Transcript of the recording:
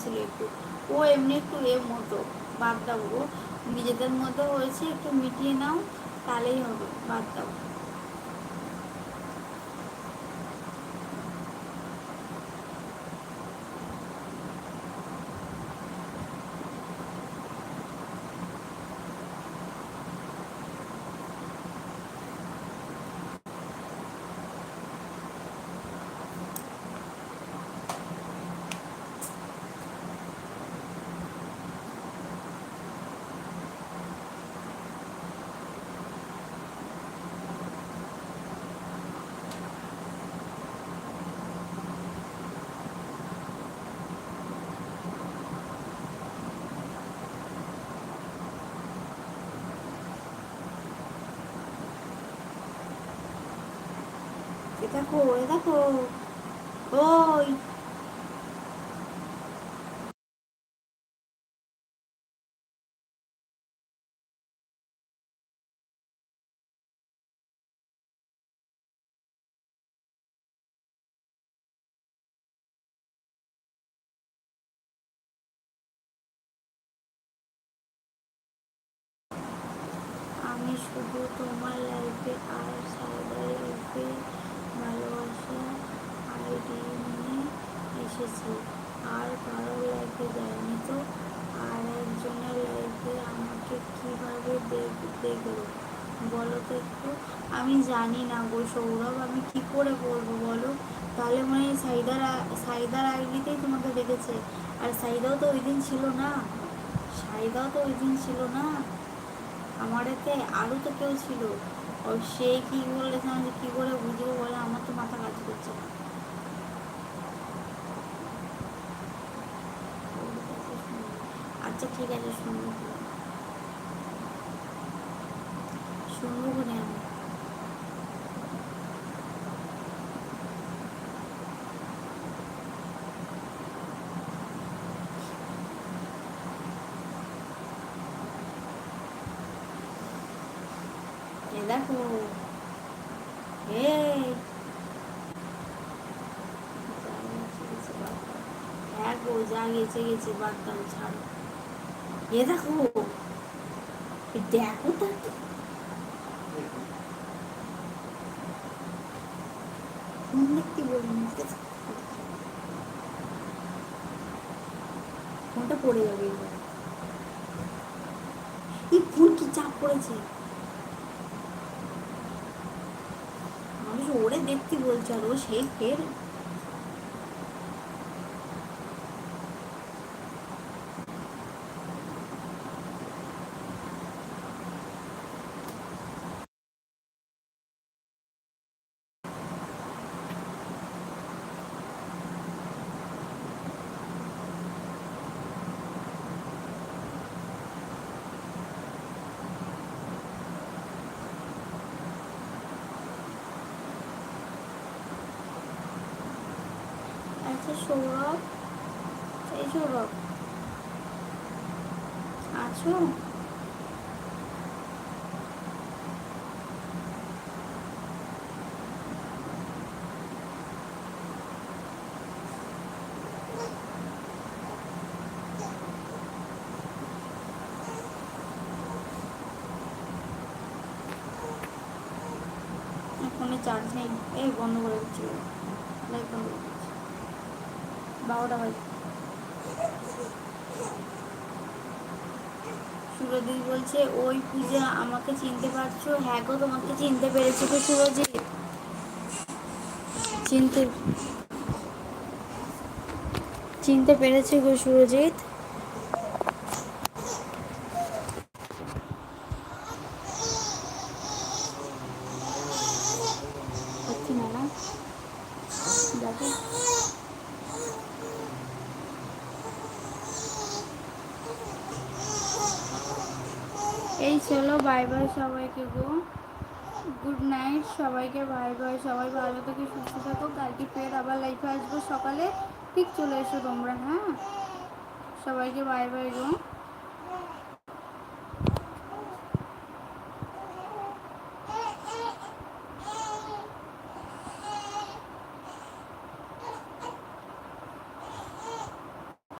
হয়েছিল একটু। ও এমনি একটু এ মতো। বাদ দাও ও নিজেদের মধ্যে হয়েছে, একটু মিটিয়ে নাও, তাহলেই হবে। বাদ দাও। দেখো এ দেখো। ওই। আমি শুধু তোমার লাইফে আর সাইবার এসেছি আর কারোর লাইফে যায়নি তো? আর একজনের লাইফে আমাকে কীভাবে দেখ- দেখল? বলো তো একটু। আমি জানি না গো সৌরভ, আমি কি করে বলব বলো? তাহলে মানে সাইদার সাইদার আইডিতেই তোমাকে দেখেছে। আর সাইদাও তো ওই দিন ছিল না। সাইদাও তো ওই দিন ছিল না। আমার এতে আরও তো কেউ ছিল। ও সে কী বলেছে আমি কি করে বুঝব বলে? আমার তো মাথা কাজ করছে না। আচ্ছা ঠিক আছে, শুনব। শুনব কোনে আমি দেখো। এই। হ্যাঁ যা গেছে গেছে, বাদ দাও, ছাড়ো। এ দেখো দেখো তা ফোনটা পড়ে যাবে এই ফোন কি চাপ পড়েছে? মানুষ ওরে দেখতে বলছে, আর ও সেই ফের আচ্ছা সৌরভ। এই সৌরভ। আছো? চার্জ নেই। এই বন্ধ করে দিচ্ছি। লাইট বন্ধ বারোটা বাজে। সুরজিৎ বলছে, ওই পূজা আমাকে চিনতে পারছ? হ্যাঁ গো, তোমাকে চিনতে পেরেছি গো সুরজিৎ চিনতে চিনতে পেরেছি গো সুরজিৎ হচ্ছে না না দেখো এই চলো বাই বাই সবাইকে গো। গুড নাইট সবাইকে বাই বাই সবাই ভালো থেকে, সুস্থ থাকো। কালকে ফের আবার লাইফে আসব সকালে। ঠিক চলে এসো তোমরা হ্যাঁ? সবাইকে বাই বাই গো।